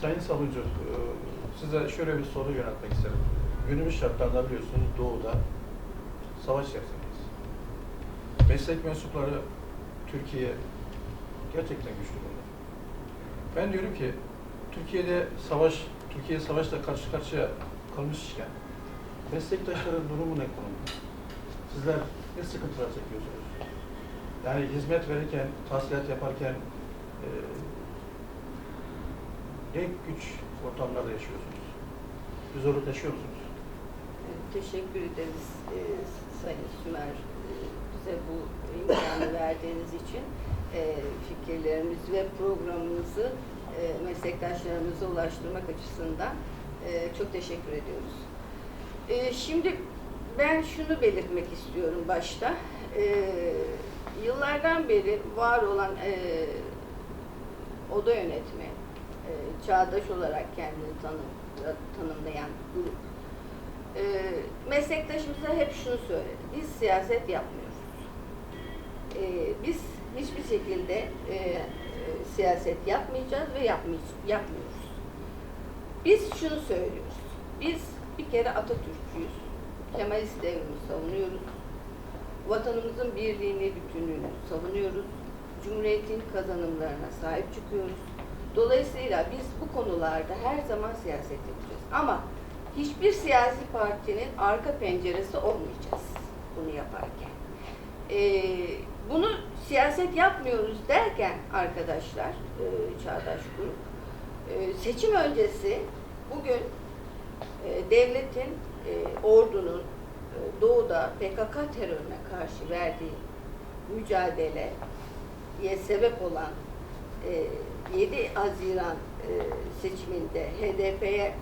Sayın Savuncu, e, size şöyle bir soru yöneltmek isterim. Günümüz şartlarında biliyorsunuz doğuda savaş içerisindeyiz. Meslek mensupları Türkiye gerçekten güçlü durumda. Ben diyorum ki Türkiye'de savaş, Türkiye savaşla karşı karşıya kalmışken meslektaşların durumu ne konumda? Sizler ne sıkıntılar çekiyorsunuz? Yani hizmet verirken, tahsilat yaparken e, ne güç ortamlarda yaşıyorsunuz? Bir zorluk yaşıyor musunuz? Teşekkür ederiz e, Sayın Sümer e, bize bu imkanı verdiğiniz için e, fikirlerimizi ve programımızı e, meslektaşlarımıza ulaştırmak açısından e, çok teşekkür ediyoruz. E, şimdi ben şunu belirtmek istiyorum başta. E, yıllardan beri var olan e, oda yönetimi, e, çağdaş olarak kendini tanım, tanımlayan grup e, meslektaşımıza hep şunu söyledi. Biz siyaset yapmıyoruz. E, biz hiçbir şekilde e, e, siyaset yapmayacağız ve yapmıyoruz. Biz şunu söylüyoruz. Biz bir kere Atatürkçüyüz. Kemalist devrimi savunuyoruz. Vatanımızın birliğini, bütünlüğünü savunuyoruz. Cumhuriyetin kazanımlarına sahip çıkıyoruz. Dolayısıyla biz bu konularda her zaman siyaset yapacağız. Ama hiçbir siyasi partinin arka penceresi olmayacağız bunu yaparken. Ee, bunu siyaset yapmıyoruz derken arkadaşlar, e, Çağdaş Grup, e, seçim öncesi bugün e, devletin, e, ordunun e, doğuda PKK terörüne karşı verdiği mücadeleye sebep olan e, 7 Haziran e, seçiminde HDP'ye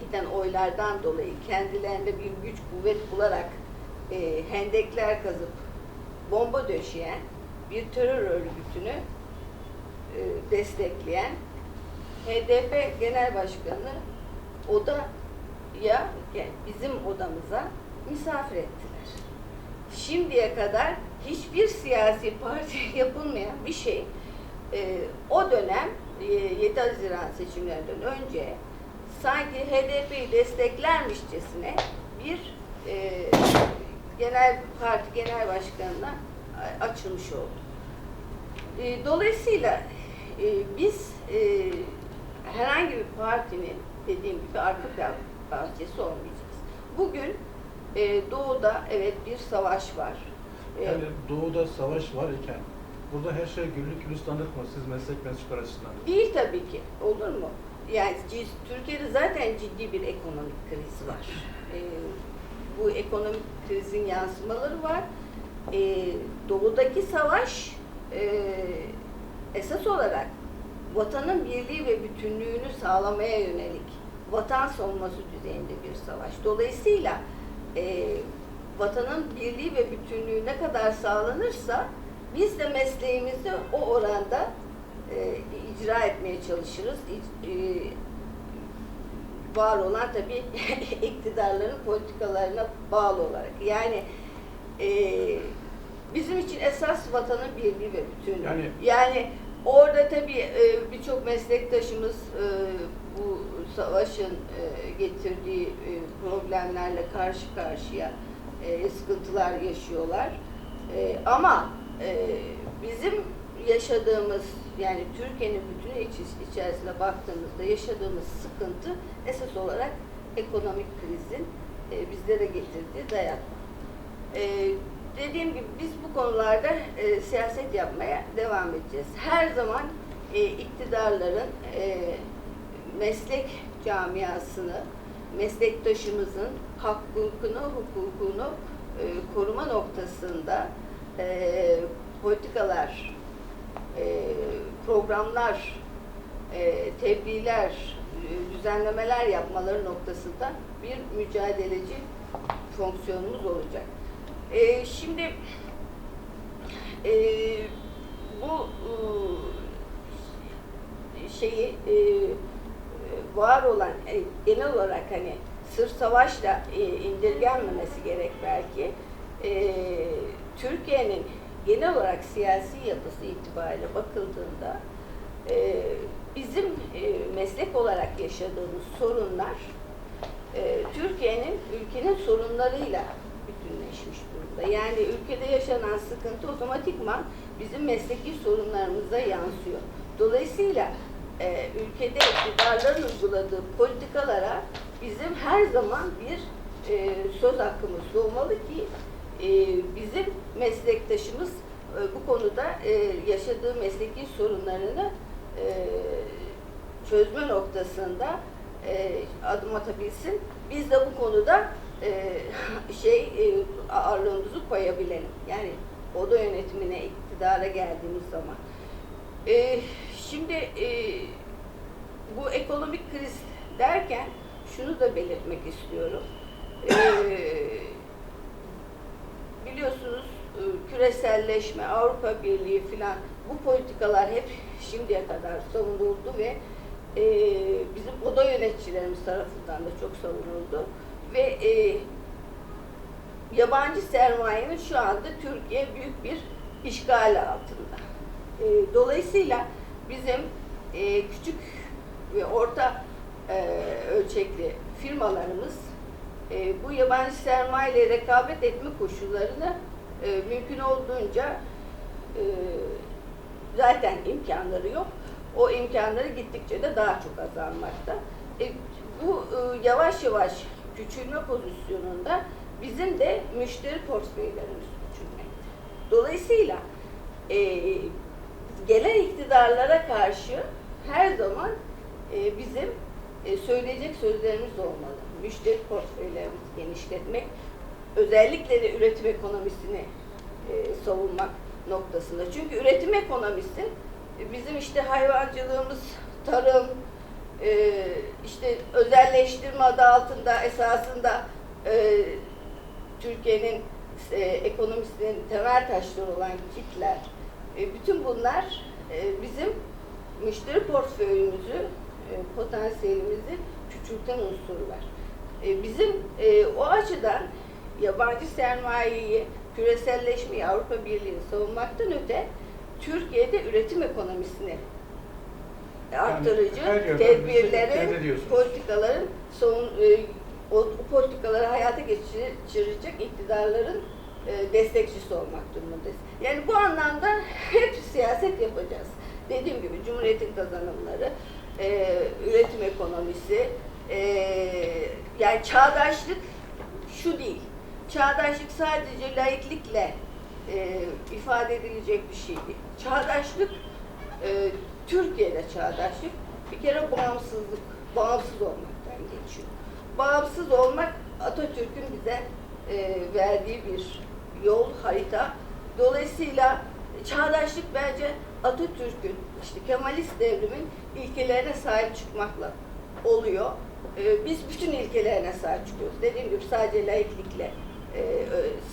giden oylardan dolayı kendilerinde bir güç kuvvet bularak e, hendekler kazıp bomba döşeyen bir terör örgütünü e, destekleyen HDP Genel Başkanı odaya yani bizim odamıza misafir ettiler. Şimdiye kadar hiçbir siyasi parti yapılmayan bir şey e, o dönem e, 7 Haziran seçimlerinden önce sanki HDP'yi desteklermişçesine bir e, genel parti genel başkanına açılmış oldu. E, dolayısıyla e, biz e, herhangi bir partinin dediğim gibi arka plan- bahçesi olmayacağız. Bugün e, doğuda evet bir savaş var. E, Yani doğuda savaş var iken burada her şey güllük gülistanlık mı siz meslek mensupları açısından? Değil tabii ki. Olur mu? Yani Türkiye'de zaten ciddi bir ekonomik kriz var. Ee, bu ekonomik krizin yansımaları var. Ee, doğudaki savaş e, esas olarak vatanın birliği ve bütünlüğünü sağlamaya yönelik vatan savunması düzeyinde bir savaş. Dolayısıyla e, vatanın birliği ve bütünlüğü ne kadar sağlanırsa biz de mesleğimizi o oranda e, icra etmeye çalışırız. İc- e, var olan tabii iktidarların politikalarına bağlı olarak. Yani e, bizim için esas vatanın birliği ve bütünlüğü. Yani- Yani, orada tabii e, birçok meslektaşımız e, bu savaşın e, getirdiği e, problemlerle karşı karşıya e, sıkıntılar yaşıyorlar. E, ama e, bizim yaşadığımız yani Türkiye'nin bütünü içi- içerisinde baktığımızda yaşadığımız sıkıntı esas olarak ekonomik krizin e, bizlere getirdiği dayatma. E, dediğim gibi biz bu konularda e, siyaset yapmaya devam edeceğiz. Her zaman e, iktidarların e, meslek camiasını, meslektaşımızın hakkını, hukukunu e, koruma noktasında e, politikalar, e, programlar, e, tebliğler, e, düzenlemeler yapmaları noktasında bir mücadeleci fonksiyonumuz olacak. E, şimdi e, bu e, şeyi e, var olan e, genel olarak hani sırf savaşla e, indirgenmemesi gerek belki. E, Türkiye'nin genel olarak siyasi yapısı itibariyle bakıldığında e, bizim e, meslek olarak yaşadığımız sorunlar e, Türkiye'nin ülkenin sorunlarıyla bütünleşmiş durumda. Yani ülkede yaşanan sıkıntı otomatikman bizim mesleki sorunlarımıza yansıyor. Dolayısıyla e, ülkede iktidarların uyguladığı politikalara bizim her zaman bir e, söz hakkımız olmalı ki e, bizim meslektaşımız e, bu konuda e, yaşadığı mesleki sorunlarını e, çözme noktasında e, adım atabilsin. Biz de bu konuda e, şey ağırlığımızı koyabilelim. Yani oda yönetimine iktidara geldiğimiz zaman. Şimdi bu ekonomik kriz derken şunu da belirtmek istiyorum. E, biliyorsunuz e, küreselleşme, Avrupa Birliği filan bu politikalar hep şimdiye kadar savunuldu ve e, bizim oda yöneticilerimiz tarafından da çok savunuldu ve e, yabancı sermayenin şu anda Türkiye büyük bir işgal altında. E, dolayısıyla bizim e, küçük ve orta e, ölçekli firmalarımız e, bu yabancı sermaye ile rekabet etme koşullarını e, mümkün olduğunca e, zaten imkanları yok. O imkanları gittikçe de daha çok azalmakta. E, bu e, yavaş yavaş küçülme pozisyonunda bizim de müşteri portföylerimiz küçülmekte. Dolayısıyla e, gelen iktidarlara karşı her zaman e, bizim e, söyleyecek sözlerimiz olmalı. Müşteri portföylerimizi genişletmek, özellikle de üretim ekonomisini e, savunmak noktasında. Çünkü üretim ekonomisi e, bizim işte hayvancılığımız, tarım, e, işte özelleştirme adı altında esasında Türkiye'nin ekonomisinin temel taşları olan kitler, bütün bunlar bizim müşteri portföyümüzü, potansiyelimizi küçülten unsurlar. E, bizim e, o açıdan yabancı sermayeyi, küreselleşmeyi, Avrupa Birliği'ni savunmaktan öte Türkiye'de üretim ekonomisini arttırıcı bizi tedbirlerin, politikaların savun, e, o, o politikaları hayata geçirecek iktidarların e, destekçisi olmak durumundayız. Yani bu anlamda hep siyaset yapacağız. Dediğim gibi Cumhuriyet'in kazanımları, e, üretim ekonomisi, e, yani çağdaşlık şu değil. Çağdaşlık sadece laiklikle e, ifade edilecek bir şey değil. Çağdaşlık e, Türkiye'de çağdaşlık bir kere bağımsızlık, bağımsız olmaktan geçiyor. Bağımsız olmak Atatürk'ün bize e, verdiği bir yol, harita. Dolayısıyla çağdaşlık bence Atatürk'ün, işte Kemalist devrimin ilkelerine sahip çıkmakla oluyor. E, biz bütün ilkelerine sahip çıkıyoruz. Dediğim gibi sadece laiklikle e,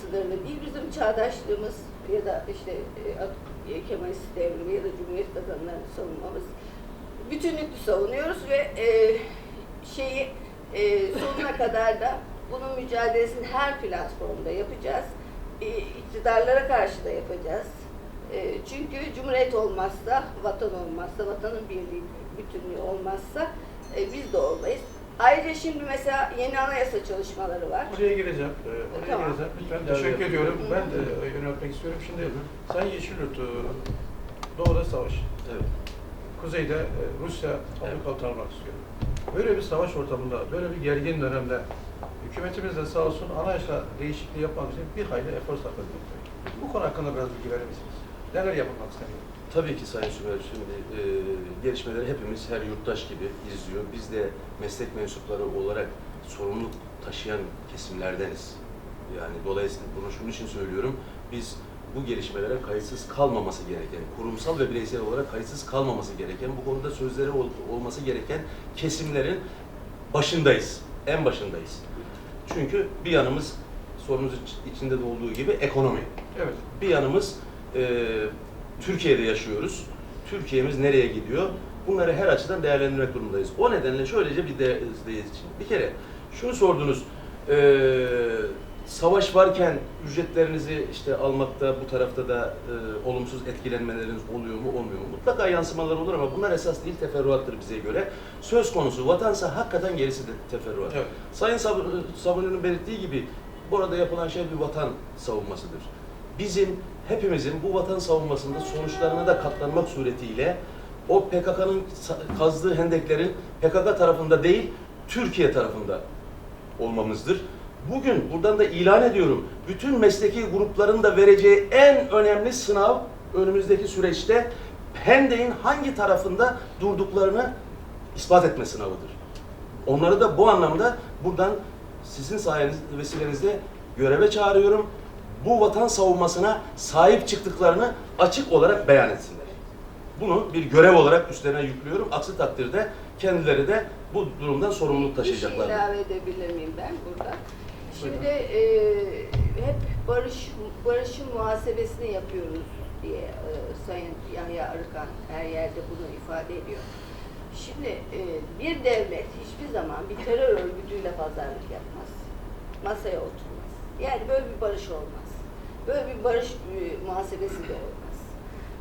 sınırlı değil. Bizim çağdaşlığımız ya da işte e, Kemalist devrimi ya da Cumhuriyet kazanımlarını savunmamız bütünlüklü savunuyoruz ve e, şeyi e, sonuna kadar da bunun mücadelesini her platformda yapacağız. E, iktidarlara karşı da yapacağız. E, çünkü Cumhuriyet olmazsa, vatan olmazsa, vatanın birliği, bütünlüğü olmazsa e, biz de olmayız. Ayrıca şimdi mesela yeni anayasa çalışmaları var. Oraya gireceğim. Ee, oraya Tamam. gireceğim. Lütfen Evet. teşekkür ediyorum. Hı hı. Ben de e, yöneltmek istiyorum. Şimdi Sayın Yeşilyurt, e, Doğu'da savaş. Evet. Kuzeyde Rusya fabrika tanımak istiyor. Böyle bir savaş ortamında, böyle bir gergin dönemde hükümetimiz de sağ olsun anayasa değişikliği yapmak için bir hayli efor sarf etmekte. Bu konu hakkında biraz bilgi verir misiniz? Neler yapılmak isteniyor? Tabii ki Sayın Sümer, şimdi e, gelişmeleri hepimiz her yurttaş gibi izliyor. Biz de meslek mensupları olarak sorumluluk taşıyan kesimlerdeniz. Yani dolayısıyla bunu şunun için söylüyorum. Biz bu gelişmelere kayıtsız kalmaması gereken, kurumsal ve bireysel olarak kayıtsız kalmaması gereken, bu konuda sözleri ol- olması gereken kesimlerin başındayız. En başındayız. Çünkü bir yanımız sorunuz iç- içinde de olduğu gibi ekonomi. Evet. Bir yanımız e, Türkiye'de yaşıyoruz. Türkiye'miz nereye gidiyor? Bunları her açıdan değerlendirmek durumundayız. O nedenle şöylece bir de için. Bir kere şunu sordunuz. E, savaş varken ücretlerinizi işte almakta bu tarafta da e, olumsuz etkilenmeleriniz oluyor mu olmuyor mu? Mutlaka yansımalar olur ama bunlar esas değil teferruattır bize göre. Söz konusu vatansa hakikaten gerisi de teferruat. Evet. Sayın Sab- Savunucu'nun belirttiği gibi burada yapılan şey bir vatan savunmasıdır. Bizim hepimizin bu vatan savunmasında sonuçlarına da katlanmak suretiyle o PKK'nın kazdığı hendeklerin PKK tarafında değil Türkiye tarafında olmamızdır. Bugün buradan da ilan ediyorum. Bütün mesleki grupların da vereceği en önemli sınav önümüzdeki süreçte Pendek'in hangi tarafında durduklarını ispat etme sınavıdır. Onları da bu anlamda buradan sizin sayeniz vesilenizde göreve çağırıyorum. Bu vatan savunmasına sahip çıktıklarını açık olarak beyan etsinler. Bunu bir görev olarak üstlerine yüklüyorum. Aksi takdirde kendileri de bu durumdan sorumluluk Bir şey taşıyacaklar. ilave edebilir miyim ben burada? Şimdi e, hep barış barışın muhasebesini yapıyoruz diye e, Sayın Yahya Arıkan her yerde bunu ifade ediyor. Şimdi e, bir devlet hiçbir zaman bir terör örgütüyle pazarlık yapmaz. Masaya oturmaz. Yani böyle bir barış olmaz. Böyle bir barış e, muhasebesi de olmaz.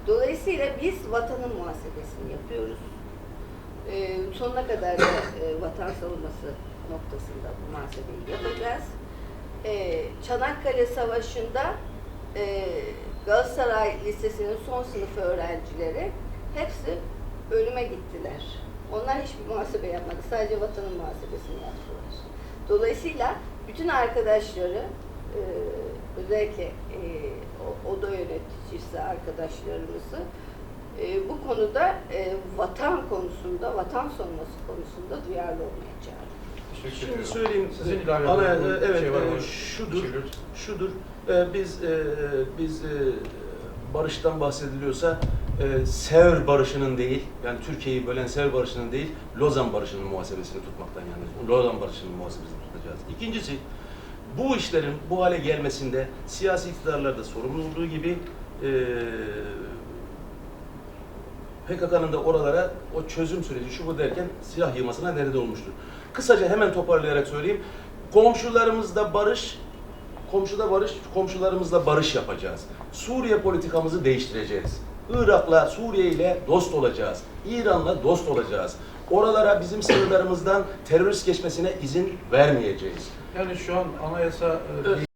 Dolayısıyla biz vatanın muhasebesini yapıyoruz. Ee, sonuna kadar da e, vatan savunması noktasında bu muhasebeyi yapacağız. Çanakkale Savaşı'nda e, Galatasaray Lisesi'nin son sınıf öğrencileri hepsi ölüme gittiler. Onlar hiçbir muhasebe yapmadı. Sadece vatanın muhasebesini yaptılar. Dolayısıyla bütün arkadaşları e, özellikle e, o- oda yöneticisi arkadaşlarımızı e, bu konuda e, vatan konusunda, vatan savunması konusunda duyarlı olmaya çağırıyor. Teşekkür Şimdi söyleyeyim. Sizin ilave Ana, evet, şey var e, mı? şudur. Şudur. e, biz e, biz e, barıştan bahsediliyorsa e, Sevr barışının değil, yani Türkiye'yi bölen Sevr barışının değil, Lozan barışının muhasebesini tutmaktan yanıyız. Lozan barışının muhasebesini tutacağız. İkincisi, bu işlerin bu hale gelmesinde siyasi iktidarlar da sorumlu olduğu gibi e, PKK'nın da oralara o çözüm süreci şu bu derken silah yığmasına neden olmuştur. Kısaca hemen toparlayarak söyleyeyim. Komşularımızla barış, komşuda barış, komşularımızla barış yapacağız. Suriye politikamızı değiştireceğiz. Irak'la, Suriye ile dost olacağız. İran'la dost olacağız. Oralara bizim sınırlarımızdan terörist geçmesine izin vermeyeceğiz. Yani şu an anayasa e.